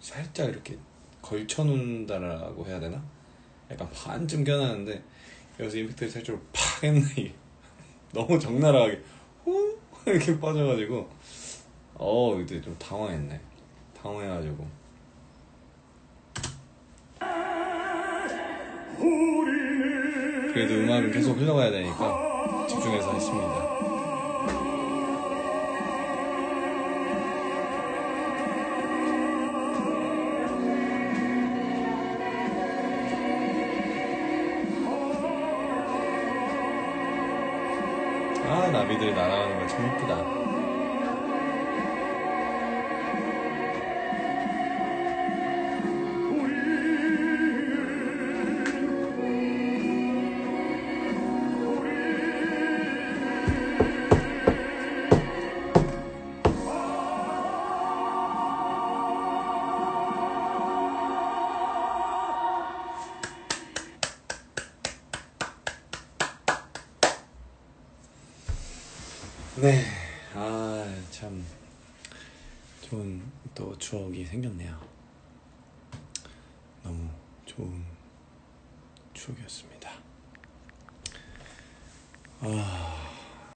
살짝 이렇게 걸쳐놓는다라고 해야 되나? 약간 반쯤 껴놨는데 여기서 임팩트를 살짝 팍 했네. 너무 적나라하게 후 이렇게 빠져가지고 어 이때 좀 당황했네 당황해가지고 그래도 음악은 계속 흘러가야 되니까 집중해서 했습니다 아 나비들 날아가는 거참 이쁘다 네, 아, 참, 좋은 또 추억이 생겼네요. 너무 좋은 추억이었습니다. 아,